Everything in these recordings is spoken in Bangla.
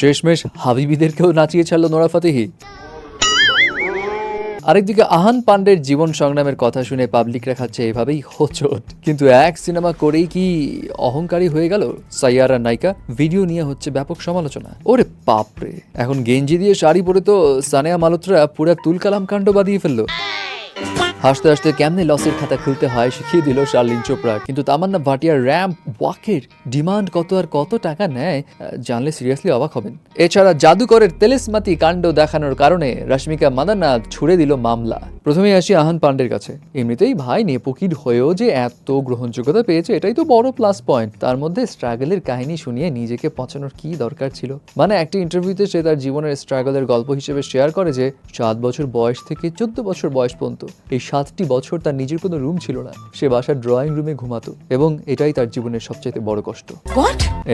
শেষমেশ হাবিবিদেরকেও নাচিয়ে ছাড়লো নোরা ফাতেহি। আরেকদিকে আহান পান্ডের জীবন সংগ্রামের কথা শুনে পাবলিকরা খাচ্ছে এভাবেই হোচট। কিন্তু এক সিনেমা করেই কি অহংকারী হয়ে গেল? সাইয়ারা নায়িকা, ভিডিও নিয়ে হচ্ছে ব্যাপক সমালোচনা। ওরে বাপরে, এখন গেঞ্জি দিয়ে শাড়ি পরে তো সানেয়া মালুত্রা পুরা তুলকালাম কাণ্ড বাঁধিয়ে ফেলল। হাসতে হাসতে কেমনে লসের খাতা খুলতে হয় শিখিয়ে দিল শার্লিন চোপড়া। কিন্তু তামান্না ভাটিয়ার র্যাম্প ওয়াকের ডিমান্ড কত আর কত টাকা নেয় জানলে সিরিয়াসলি অবাক হবেন। এছাড়া জাদুকরের তেলেসমাতি কাণ্ড দেখানোর কারণে রশ্মিকা মাদানা ছুড়ে দিল মামলা। প্রথমে আসি আহান পান্ডের কাছে। এমনিতেই ভাই নেপোকির হয়েও যে এত গ্রহণযোগ্যতা পেয়েছে, এটাই তো বড় প্লাস পয়েন্ট তার মধ্যে স্ট্রাগলের কাহিনী শুনিয়ে নিজেকে পচানোর কি দরকার ছিল? মানে একটা ইন্টারভিউতে সে তার জীবনের স্ট্রাগলের গল্প হিসেবে শেয়ার করে যে, সাত বছর বয়স থেকে চোদ্দ বছর বয়স পর্যন্ত। এই সাতটি বছর তার নিজের কোনো রুম ছিল না। সে বাসার ড্রয়িং রুমে ঘুমাতো এবং এটাই তার জীবনের সবচেয়ে বড় কষ্ট।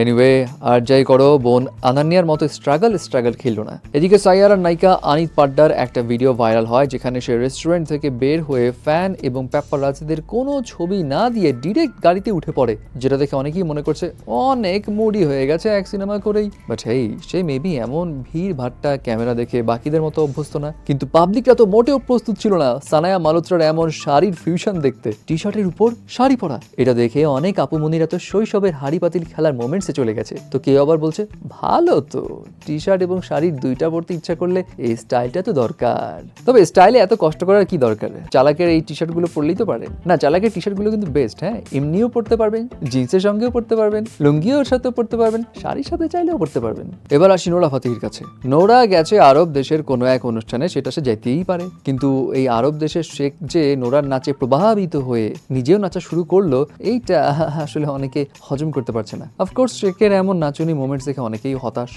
এনিওয়ে আর যাই করো বোন আনান্যার মতো স্ট্রাগল স্ট্রাগল খেললো না। এদিকে সাইয়ারার নায়িকা আনিত পাড্ডার একটা ভিডিও ভাইরাল হয় যেখানে সে রেস্টুরেন্ট থেকে বের হয়ে ফ্যান এবং প্যাপারাজিদের কোনো ছবি না দিয়ে ডিরেক্ট গাড়িতে উঠে পড়ে যেটা দেখে অনেকেই মনে করছে অনেক মুডি হয়ে গেছে এক সিনেমা করেই। বাট হেই সে মেবি এমন ভিড় ভাট্টা ক্যামেরা দেখে বাকিদের মতো অভ্যস্ত না। কিন্তু পাবলিকরা তো মোটেও প্রস্তুত ছিল না। সানায়া মালুত্রার এমন শাড়ির ফিউশন দেখতে টি শার্টের উপর শাড়ি পরা। এটা দেখে অনেক আপুমনিরা তো শৈশবের হাড়ি পাতিল খেলার মোমেন্টসে চলে গেছে। তো কেউ আবার বলছে, ভালো তো টি শার্ট এবং শাড়ির দুইটা পরতে ইচ্ছা করলে এই স্টাইলটা তো দরকার। তবে স্টাইলে এত কষ্ট করার কি দরকার? চালাকের এই টি শার্টগুলো পরলেই তো পারে। না, চালাকের টি শার্টগুলো কিন্তু বেস্ট হ্যাঁ? এমনিও পরতে পারবেন জিন্সের সঙ্গেও পরতে পারবেন, লুঙ্গিও সাথেও পরতে পারবেন, শাড়ির সাথে চাইলেও পরতে পারবেন। এবার আসি নোরা ফাতিহির কাছে। নোরা গেছে আরব দেশের কোনো এক অনুষ্ঠানে, সেটা সে যেতেই পারে। কিন্তু এই আরব দেশের শেখ যে নোরার নাচে প্রভাবিত হয়ে নিজেও নাচা শুরু করল, এইটা আসলে অনেকে হজম করতে পারছে না। অফকোর্স শেখের এমন নাচুনি মোমেন্টস দেখে অনেকেই হতাশ।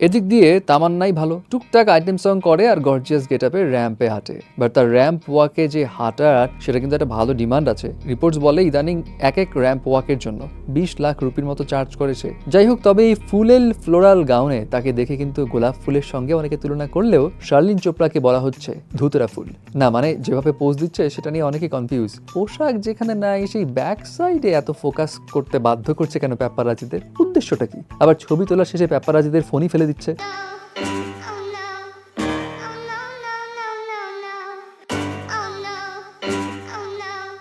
এদিক দিয়ে তামান্নাই ভালো। টুকটাক আইটেম সং করে আর গর্জিয়াস গেট আপে র্যাম্পে হাঁটে। বাট তার র্যাম্প ওয়াকে যে হাঁটার সেটা কিন্তু একটা ভালো ডিমান্ড আছে। রিপোর্টস বলে ইদানিং এক এক র্যাম্প ওয়াকের জন্য। বিশ লাখ রুপির মতো চার্জ করেছে। যাই হোক, তবে এই ফুলেল ফ্লোরাল গাউনে তাকে দেখে কিন্তু গোলাপ ফুলের সঙ্গে অনেকে তুলনা করলেও শার্লিন চোপড়াকে বলা হচ্ছে ধুতরা ফুল। না মানে যেভাবে পোজ দিচ্ছে, সেটা নিয়ে অনেকে কনফিউজ পোশাক যেখানে নাই, সেই ব্যাক সাইডে এত ফোকাস করতে বাধ্য করছে কেন প্যাপারাজিদের? উদ্দেশ্যটা কি? আবার ছবি তোলার শেষে প্যাপারাজিদের ফোনই ফেলে দিচ্ছে।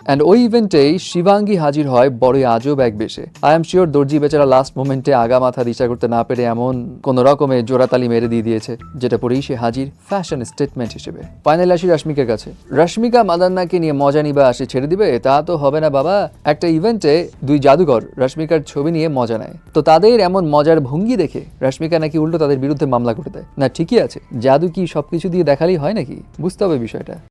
অ্যান্ড ওই ইভেন্টেই শিবাঙ্গী হাজির হয় বড়ই আজব এক বেশে। আই এম শিওর দর্জি বেচারা লাস্ট মোমেন্টে আগা মাথা দিশা করতে না পেরে এমন কোন রকমে জোড়াতালি মেরে দিয়ে দিয়েছে, যেটা পরেই সে হাজির ফ্যাশন স্টেটমেন্ট হিসেবে। ফাইনাল আসি রশ্মিকার কাছে। রশ্মিকা মাদান্নাকে নিয়ে মজা নিবা আসে ছেড়ে দিবে, তা তো হবে না বাবা। একটা ইভেন্টে দুই জাদুঘর রশ্মিকার ছবি নিয়ে মজা নেয়। তো তাদের এমন মজার ভঙ্গি দেখে রশ্মিকা নাকি উল্টো তাদের বিরুদ্ধে মামলা করে দেয়। না, ঠিকই আছে। জাদু কি সবকিছু দিয়ে দেখালেই হয় নাকি? বুঝতে হবে বিষয়টা।